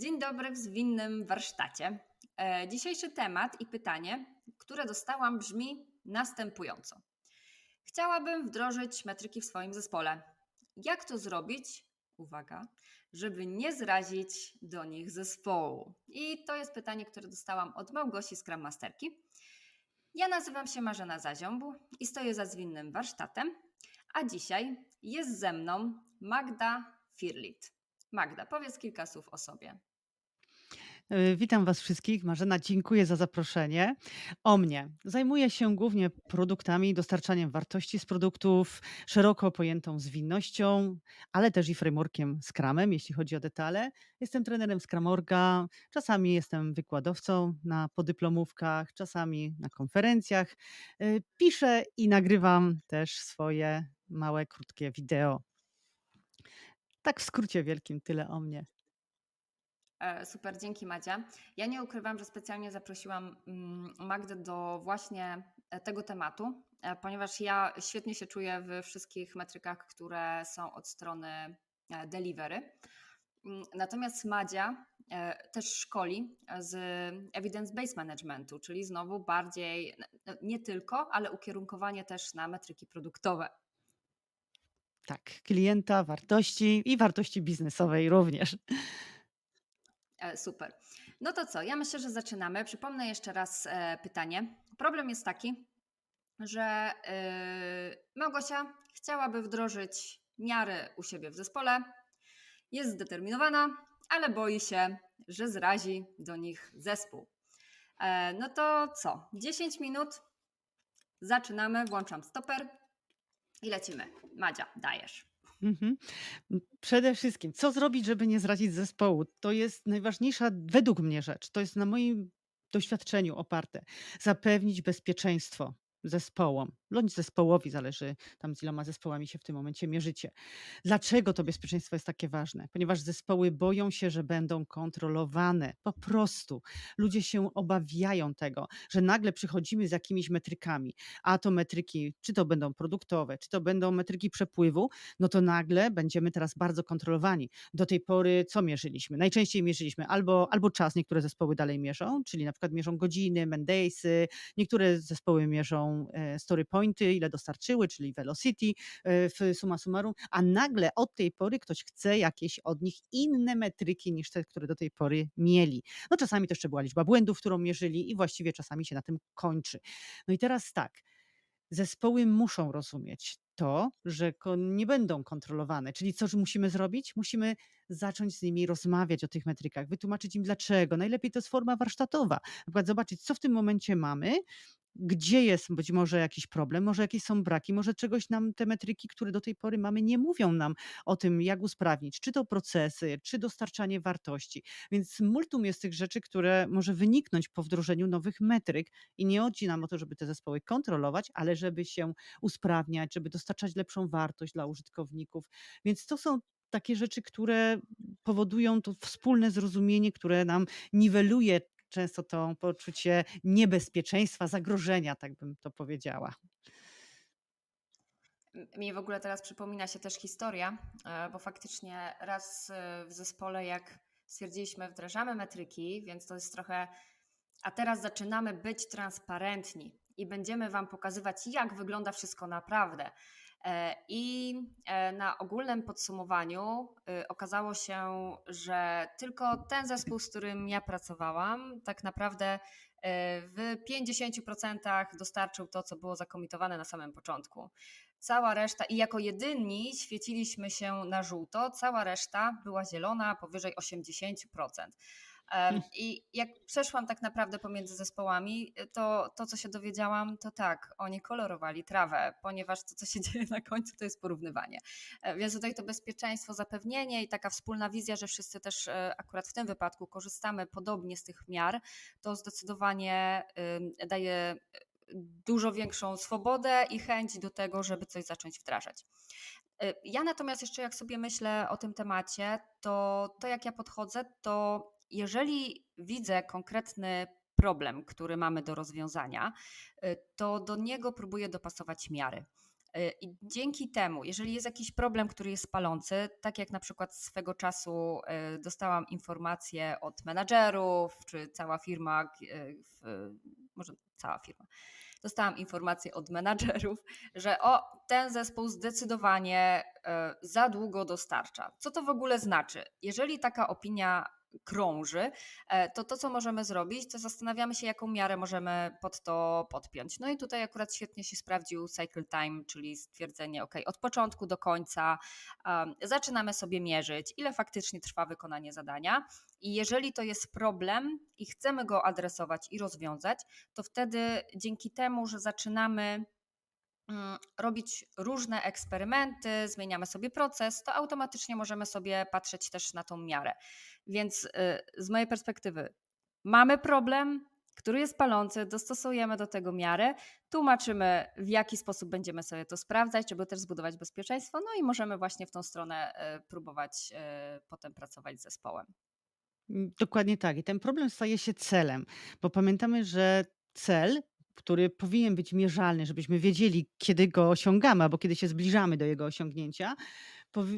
Dzień dobry w zwinnym warsztacie. E, Dzisiejszy temat i pytanie, które dostałam, brzmi następująco. Chciałabym wdrożyć metryki w swoim zespole. Jak to zrobić? Uwaga, żeby nie zrazić do nich zespołu. I to jest pytanie, które dostałam od Małgosi Scrum Masterki. Ja nazywam się Marzena Zaziąb i stoję za zwinnym warsztatem, a dzisiaj jest ze mną Magda Firlit. Magda, powiedz kilka słów o sobie. Y, Witam Was wszystkich. Marzena, dziękuję za zaproszenie. O mnie. Zajmuję się głównie produktami, dostarczaniem wartości z produktów, szeroko pojętą zwinnością, ale też i frameworkiem Scrumem, jeśli chodzi o detale. Jestem trenerem Scrumorga, czasami jestem wykładowcą na podyplomówkach, czasami na konferencjach. Y, Piszę i nagrywam też swoje małe, krótkie wideo. Tak w skrócie wielkim tyle o mnie. E, Super, dzięki Madzia. Ja nie ukrywam, że specjalnie zaprosiłam mm, Magdę do właśnie e, tego tematu, e, ponieważ ja świetnie się czuję we wszystkich metrykach, które są od strony delivery. Mm, Natomiast Madzia też szkoli z evidence-based managementu, czyli znowu bardziej, nie tylko, ale ukierunkowanie też na metryki produktowe. Tak, klienta, wartości i wartości biznesowej również. E, Super. No to co? Ja myślę, że zaczynamy. Przypomnę jeszcze raz e, pytanie. Problem jest taki, że e, Małgosia chciałaby wdrożyć miary u siebie w zespole. Jest zdeterminowana, ale boi się, że zrazi do nich zespół. No to co? 10 minut. Zaczynamy. Włączam stoper i lecimy. Madzia, dajesz. Mhm. Przede wszystkim, co zrobić, żeby nie zrazić zespołu? To jest najważniejsza według mnie rzecz. To jest na moim doświadczeniu oparte. Zapewnić bezpieczeństwo zespołom, bądź zespołowi, zależy tam z iloma zespołami się w tym momencie mierzycie. Dlaczego to bezpieczeństwo jest takie ważne? Ponieważ zespoły boją się, że będą kontrolowane. Po prostu ludzie się obawiają tego, że nagle przychodzimy z jakimiś metrykami, a to metryki, czy to będą produktowe, czy to będą metryki przepływu, no to nagle będziemy teraz bardzo kontrolowani. Do tej pory co mierzyliśmy? Najczęściej mierzyliśmy albo, albo czas, niektóre zespoły dalej mierzą, czyli na przykład mierzą godziny, mandaysy, niektóre zespoły mierzą e, story pointy, ile dostarczyły, czyli velocity e, w summa summarum, a nagle od tej pory ktoś chce jakieś od nich inne metryki niż te, które do tej pory mieli. No czasami to jeszcze była liczba błędów, którą mierzyli i właściwie czasami się na tym kończy. No i teraz tak, zespoły muszą rozumieć to, że nie będą kontrolowane. Czyli co musimy zrobić? Musimy zacząć z nimi rozmawiać o tych metrykach, wytłumaczyć im dlaczego. Najlepiej to jest forma warsztatowa. Na przykład zobaczyć, co w tym momencie mamy, gdzie jest być może jakiś problem, może jakieś są braki, może czegoś nam te metryki, które do tej pory mamy, nie mówią nam o tym, jak usprawnić, czy to procesy, czy dostarczanie wartości. Więc multum jest tych rzeczy, które może wyniknąć po wdrożeniu nowych metryk i nie chodzi nam o to, żeby te zespoły kontrolować, ale żeby się usprawniać, żeby dostarczać lepszą wartość dla użytkowników. Więc to są takie rzeczy, które powodują to wspólne zrozumienie, które nam niweluje często to poczucie niebezpieczeństwa, zagrożenia, tak bym to powiedziała. Mi w ogóle teraz przypomina się też historia, e, bo faktycznie raz e, w zespole, jak stwierdziliśmy, wdrażamy metryki, więc to jest trochę. A teraz zaczynamy być transparentni i będziemy Wam pokazywać, jak wygląda wszystko naprawdę. E, I e, na ogólnym podsumowaniu e, okazało się, że tylko ten zespół, z którym ja pracowałam, tak naprawdę e, w 50% dostarczył to, co było zakomitowane na samym początku. Cała reszta, i jako jedyni świeciliśmy się na żółto, cała reszta była zielona powyżej 80%. Em, I jak przeszłam tak naprawdę pomiędzy zespołami, to to, co się dowiedziałam, to tak, oni kolorowali trawę, ponieważ to, co się dzieje na końcu, to jest porównywanie. E, Więc tutaj to bezpieczeństwo, zapewnienie i taka wspólna wizja, że wszyscy też e, akurat w tym wypadku korzystamy podobnie z tych miar, to zdecydowanie daje dużo większą swobodę i chęć do tego, żeby coś zacząć wdrażać. Y, Ja natomiast jeszcze jak sobie myślę o tym temacie, to to jak ja podchodzę, to jeżeli widzę konkretny problem, który mamy do rozwiązania, y, to do niego próbuję dopasować miary. Y, I dzięki temu, jeżeli jest jakiś problem, który jest palący, tak jak na przykład swego czasu y, dostałam informację od menadżerów, czy cała firma, może cała firma, dostałam informację od menadżerów, że o, ten zespół zdecydowanie za długo dostarcza. Co to w ogóle znaczy? Jeżeli taka opinia krąży, e, to to, co możemy zrobić, to zastanawiamy się, jaką miarę możemy pod to podpiąć. No i tutaj akurat świetnie się sprawdził cycle time, czyli stwierdzenie, ok, od początku do końca um, zaczynamy sobie mierzyć, ile faktycznie trwa wykonanie zadania. I jeżeli to jest problem i chcemy go adresować i rozwiązać, to wtedy dzięki temu, że zaczynamy robić różne eksperymenty, zmieniamy sobie proces, to automatycznie możemy sobie patrzeć też na tą miarę. Więc y, z mojej perspektywy mamy problem, który jest palący, dostosujemy do tego miarę, tłumaczymy w jaki sposób będziemy sobie to sprawdzać, żeby też zbudować bezpieczeństwo, no i możemy właśnie w tą stronę y, próbować y, potem pracować z zespołem. Mm, dokładnie tak. I ten problem staje się celem, bo pamiętamy, że cel który powinien być mierzalny, żebyśmy wiedzieli, kiedy go osiągamy albo kiedy się zbliżamy do jego osiągnięcia,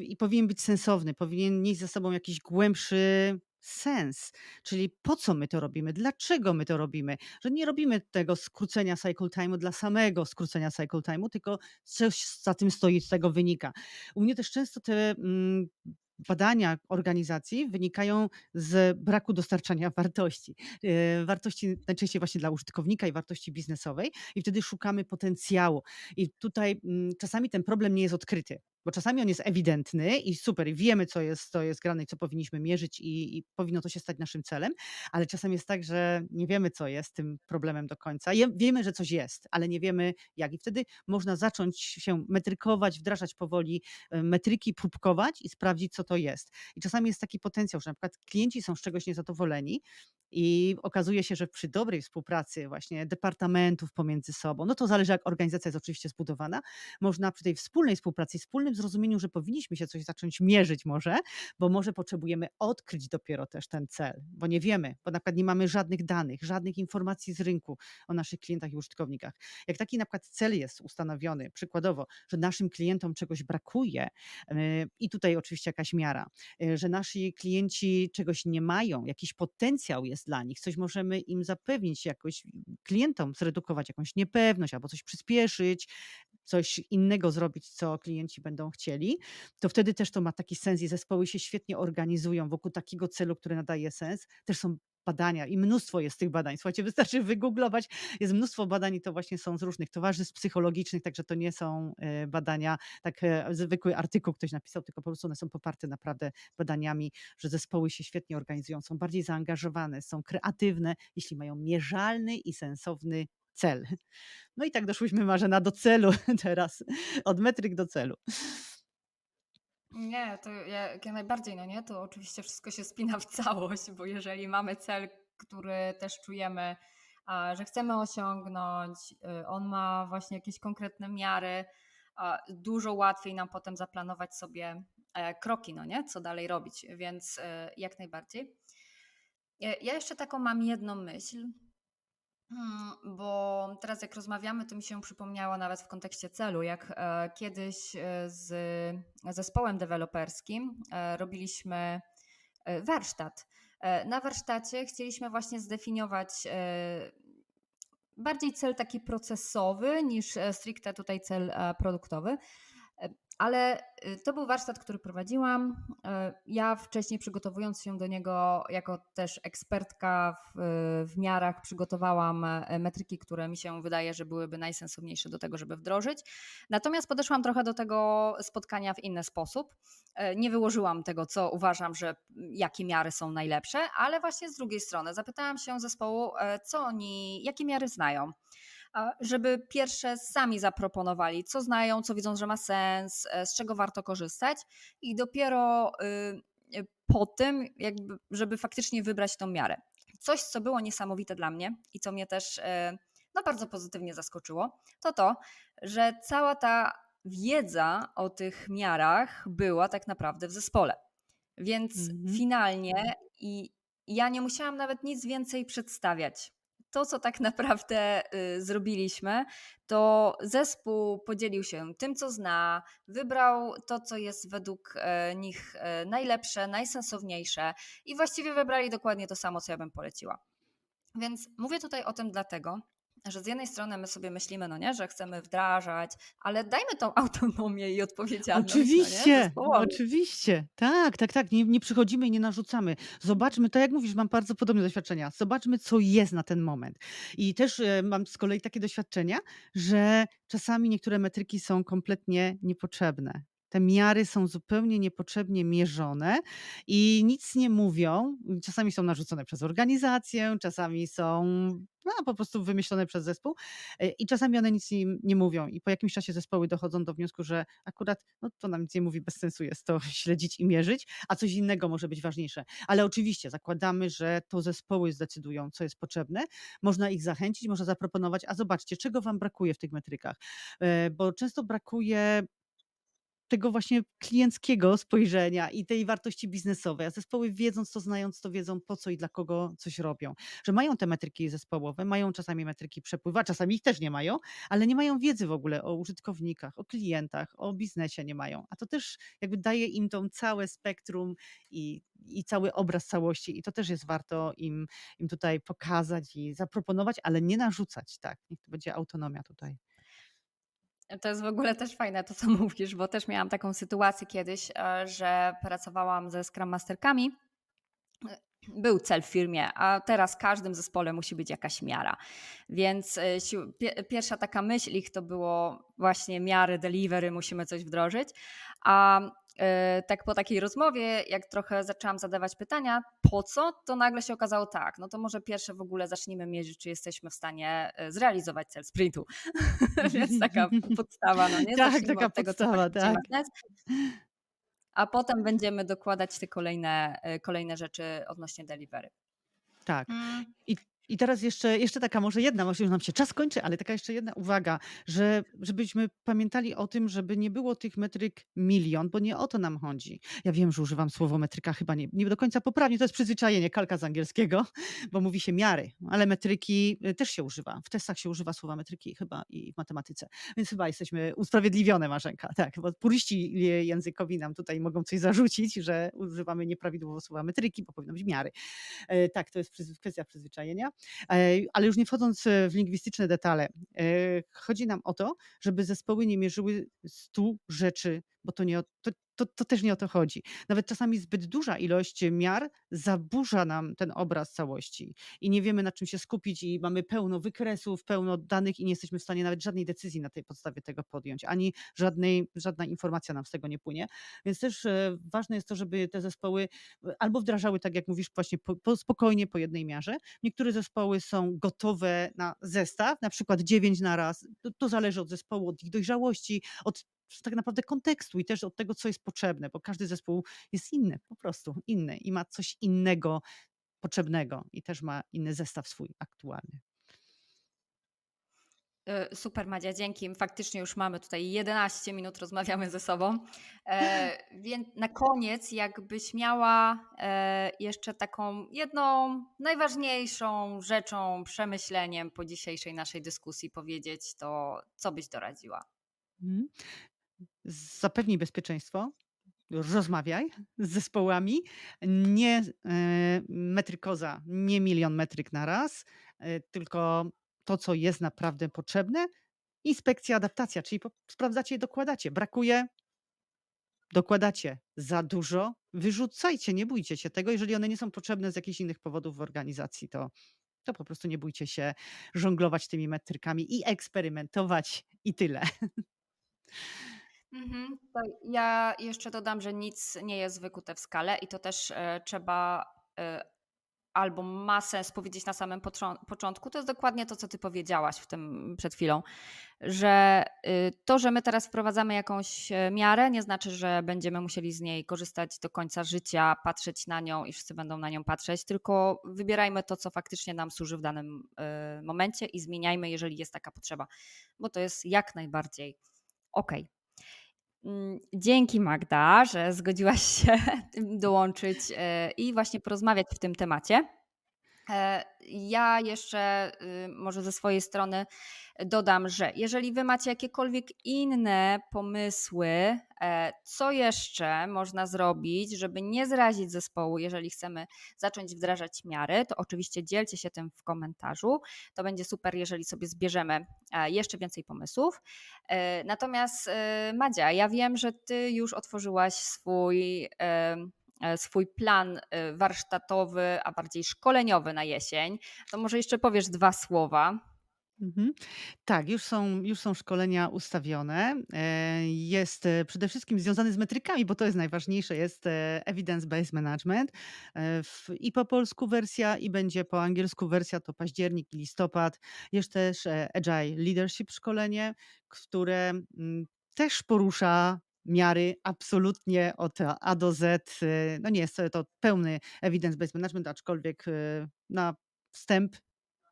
i powinien być sensowny, powinien nieść ze sobą jakiś głębszy sens, czyli po co my to robimy, dlaczego my to robimy, że nie robimy tego skrócenia cycle time'u dla samego skrócenia cycle time'u, tylko coś za tym stoi, z tego wynika. U mnie też często te mm, badania organizacji wynikają z braku dostarczania wartości. E, wartości najczęściej właśnie dla użytkownika i wartości biznesowej, i wtedy szukamy potencjału. I tutaj mm, czasami ten problem nie jest odkryty bo czasami on jest ewidentny i super, i wiemy, co jest, co jest grane i co powinniśmy mierzyć, i, i powinno to się stać naszym celem, ale czasami jest tak, że nie wiemy, co jest tym problemem do końca. Wiemy, że coś jest, ale nie wiemy jak. I wtedy można zacząć się metrykować, wdrażać powoli e, metryki, próbkować i sprawdzić, co to jest. I czasami jest taki potencjał, że na przykład klienci są z czegoś niezadowoleni i okazuje się, że przy dobrej współpracy właśnie departamentów pomiędzy sobą, no to zależy jak organizacja jest oczywiście zbudowana, można przy tej wspólnej współpracy, wspólnym zrozumieniu, że powinniśmy się coś zacząć mierzyć może, bo może potrzebujemy odkryć dopiero też ten cel, bo nie wiemy, bo na przykład nie mamy żadnych danych, żadnych informacji z rynku o naszych klientach i użytkownikach. Jak taki na przykład cel jest ustanowiony, przykładowo, że naszym klientom czegoś brakuje yy, i tutaj oczywiście jakaś miara, yy, że nasi klienci czegoś nie mają, jakiś potencjał jest dla nich, coś możemy im zapewnić jakoś klientom, zredukować jakąś niepewność albo coś przyspieszyć, coś innego zrobić, co klienci będą chcieli, to wtedy też to ma taki sens i zespoły się świetnie organizują wokół takiego celu, który nadaje sens. Też są badania i mnóstwo jest tych badań. Słuchajcie, wystarczy wygooglować, jest mnóstwo badań i to właśnie są z różnych towarzystw psychologicznych, także to nie są e, badania, tak e, zwykły artykuł ktoś napisał, tylko po prostu one są poparte naprawdę badaniami, że zespoły się świetnie organizują, są bardziej zaangażowane, są kreatywne, jeśli mają mierzalny i sensowny cel. No i tak doszłyśmy Marzena do celu teraz, od metryk do celu. Nie, to jak najbardziej, no nie, to oczywiście wszystko się spina w całość, bo jeżeli mamy cel, który też czujemy, że chcemy osiągnąć, y, on ma właśnie jakieś konkretne miary, dużo łatwiej nam potem zaplanować sobie e, kroki, no nie, co dalej robić, więc e, jak najbardziej. Ja jeszcze taką mam jedną myśl, bo teraz jak rozmawiamy, to mi się przypomniało nawet w kontekście celu, jak e, kiedyś e, z zespołem deweloperskim e, robiliśmy warsztat. Na warsztacie chcieliśmy właśnie zdefiniować bardziej cel taki procesowy niż stricte tutaj cel produktowy. Ale y, to był warsztat, który prowadziłam. Y, ja wcześniej przygotowując się do niego jako też ekspertka w, w miarach, przygotowałam metryki, które mi się wydaje, że byłyby najsensowniejsze do tego, żeby wdrożyć. Natomiast podeszłam trochę do tego spotkania w inny sposób. Nie wyłożyłam tego, co uważam, że jakie miary są najlepsze, ale właśnie z drugiej strony zapytałam się zespołu, co oni, jakie miary znają żeby pierwsze sami zaproponowali, co znają, co widzą, że ma sens, e, z czego warto korzystać i dopiero y, y, po tym, jakby, żeby faktycznie wybrać tą miarę. Coś, co było niesamowite dla mnie i co mnie też e, no, bardzo pozytywnie zaskoczyło, to to, że cała ta wiedza o tych miarach była tak naprawdę w zespole. Więc mm -hmm. finalnie i ja nie musiałam nawet nic więcej przedstawiać to, co tak naprawdę y, zrobiliśmy, to zespół podzielił się tym, co zna, wybrał to, co jest według e, nich e, najlepsze, najsensowniejsze i właściwie wybrali dokładnie to samo, co ja bym poleciła. Więc mówię tutaj o tym dlatego, że z jednej strony my sobie myślimy, no nie, że chcemy wdrażać, ale dajmy tą autonomię i odpowiedzialność. Oczywiście, no nie, zespołowi. oczywiście. Tak, tak, tak. Nie, nie przychodzimy i nie narzucamy. Zobaczmy, to jak mówisz, mam bardzo podobne doświadczenia. Zobaczmy, co jest na ten moment. I też e, mam z kolei takie doświadczenia, że czasami niektóre metryki są kompletnie niepotrzebne. Te miary są zupełnie niepotrzebnie mierzone i nic nie mówią. Czasami są narzucone przez organizację, czasami są no, po prostu wymyślone przez zespół e, i czasami one nic im nie mówią. I po jakimś czasie zespoły dochodzą do wniosku, że akurat no, to nam nic nie mówi, bez sensu jest to śledzić i mierzyć, a coś innego może być ważniejsze. Ale oczywiście zakładamy, że to zespoły zdecydują, co jest potrzebne. Można ich zachęcić, można zaproponować, a zobaczcie, czego wam brakuje w tych metrykach. E, Bo często brakuje tego właśnie klienckiego spojrzenia i tej wartości biznesowej. A zespoły wiedząc to, znając to, wiedzą po co i dla kogo coś robią. Że mają te metryki zespołowe, mają czasami metryki przepływu, czasami ich też nie mają, ale nie mają wiedzy w ogóle o użytkownikach, o klientach, o biznesie nie mają. A to też jakby daje im tą całe spektrum i, i cały obraz całości i to też jest warto im, im tutaj pokazać i zaproponować, ale nie narzucać, tak. Niech to będzie autonomia tutaj. To jest w ogóle też fajne to, co mówisz, bo też miałam taką sytuację kiedyś, e, że pracowałam ze Scrum Masterkami. E, Był cel w firmie, a teraz w każdym zespole musi być jakaś miara. Więc e, pierwsza taka myśl ich to było właśnie miary, delivery, musimy coś wdrożyć. A tak po takiej rozmowie, jak trochę zaczęłam zadawać pytania, po co, to nagle się okazało tak, no to może pierwsze w ogóle zacznijmy mierzyć, czy jesteśmy w stanie e, zrealizować cel sprintu. Więc taka podstawa, no nie? Tak, taka od tego, co podstawa, tak. a potem będziemy dokładać te kolejne, e, kolejne rzeczy odnośnie delivery. Tak. Mm. I, I teraz jeszcze, jeszcze taka może jedna, może już nam się czas kończy, ale taka jeszcze jedna uwaga, że żebyśmy pamiętali o tym, żeby nie było tych metryk milion, bo nie o to nam chodzi. Ja wiem, że używam słowo metryka chyba nie, nie do końca poprawnie, to jest przyzwyczajenie, kalka z angielskiego, bo mówi się miary, ale metryki y, też się używa. W testach się używa słowa metryki chyba i w matematyce, więc chyba jesteśmy usprawiedliwione, Marzenka, tak, bo puryści językowi nam tutaj mogą coś zarzucić, że używamy nieprawidłowo słowa metryki, bo powinno być miary. E, Tak, to jest kwestia przyzwyczajenia. E, Ale już nie wchodząc w lingwistyczne detale, e, chodzi nam o to, żeby zespoły nie mierzyły stu rzeczy, bo to, nie to, to, to też nie o to chodzi. Nawet czasami zbyt duża ilość miar zaburza nam ten obraz całości i nie wiemy na czym się skupić i mamy pełno wykresów, pełno danych i nie jesteśmy w stanie nawet żadnej decyzji na tej podstawie tego podjąć, ani żadnej, żadna informacja nam z tego nie płynie. Więc też e, ważne jest to, żeby te zespoły e, albo wdrażały, tak jak mówisz, właśnie po, po, spokojnie po jednej miarze. Niektóre zespoły są gotowe na zestaw, na przykład dziewięć na raz. To, to zależy od zespołu, od ich dojrzałości, od tak naprawdę kontekstu i też od tego, co jest potrzebne, bo każdy zespół jest inny, po prostu inny i ma coś innego potrzebnego i też ma inny zestaw swój aktualny. E, Super Madzia, dzięki. Faktycznie już mamy tutaj 11 minut, rozmawiamy ze sobą. E, więc na koniec, jakbyś miała e, jeszcze taką jedną najważniejszą rzeczą, przemyśleniem po dzisiejszej naszej dyskusji powiedzieć, to co byś doradziła? Zapewnij bezpieczeństwo, rozmawiaj z zespołami, nie e, metrykoza, nie milion metryk na raz, e, tylko to, co jest naprawdę potrzebne. Inspekcja, adaptacja, czyli sprawdzacie i dokładacie. Brakuje, dokładacie. Za dużo, wyrzucajcie, nie bójcie się tego. Jeżeli one nie są potrzebne z jakichś innych powodów w organizacji, to, to po prostu nie bójcie się żonglować tymi metrykami i eksperymentować i tyle. Mhm. Ja jeszcze dodam, że nic nie jest wykute w skale i to też e, trzeba e, albo ma sens powiedzieć na samym początku. To jest dokładnie to, co ty powiedziałaś w tym przed chwilą, że y, to, że my teraz wprowadzamy jakąś e, miarę, nie znaczy, że będziemy musieli z niej korzystać do końca życia, patrzeć na nią i wszyscy będą na nią patrzeć, tylko wybierajmy to, co faktycznie nam służy w danym y, momencie i zmieniajmy, jeżeli jest taka potrzeba, bo to jest jak najbardziej okej. Mm, Dzięki Magda, że zgodziłaś się dołączyć e, i właśnie porozmawiać w tym temacie. E, ja jeszcze, y, może ze swojej strony dodam, że jeżeli wy macie jakiekolwiek inne pomysły, e, co jeszcze można zrobić, żeby nie zrazić zespołu, jeżeli chcemy zacząć wdrażać miary, to oczywiście dzielcie się tym w komentarzu. To będzie super, jeżeli sobie zbierzemy e, jeszcze więcej pomysłów. Natomiast Madzia, ja wiem, że ty już otworzyłaś swój swój plan e, warsztatowy, a bardziej szkoleniowy na jesień. To może jeszcze powiesz dwa słowa. Mhm. Tak, już są, już są szkolenia ustawione. E, Jest e, przede wszystkim związany z metrykami, bo to jest najważniejsze, jest e, Evidence-Based Management. E, I po polsku wersja, i będzie po angielsku wersja, to październik i listopad. Jest też e, Agile Leadership szkolenie, które mm, też porusza miary absolutnie od A do Z. E, No nie jest to pełny Evidence-Based Management, aczkolwiek e, na wstęp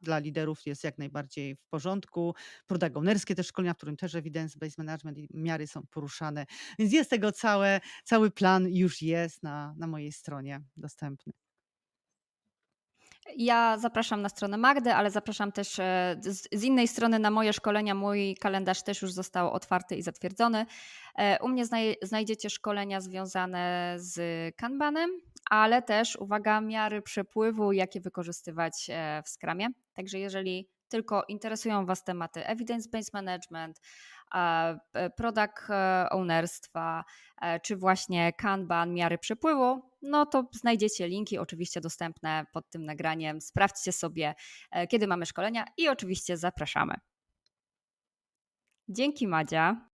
dla liderów jest jak najbardziej w porządku. Protagonerskie też szkolenia, w którym też evidence-based management i miary są poruszane. Więc jest tego całe, cały plan już jest na, na mojej stronie dostępny. Ja zapraszam na stronę Magdy, ale zapraszam też e, z, innej strony na moje szkolenia. Mój kalendarz też już został otwarty i zatwierdzony. E, U mnie znaj znajdziecie szkolenia związane z Kanbanem, ale też, uwaga, miary przepływu, jakie wykorzystywać e, w Scrumie. Także jeżeli tylko interesują Was tematy evidence-based management, product ownerstwa, czy właśnie Kanban, miary przepływu, no to znajdziecie linki, oczywiście dostępne pod tym nagraniem. Sprawdźcie sobie, e, kiedy mamy szkolenia i oczywiście zapraszamy. Dzięki Madzia.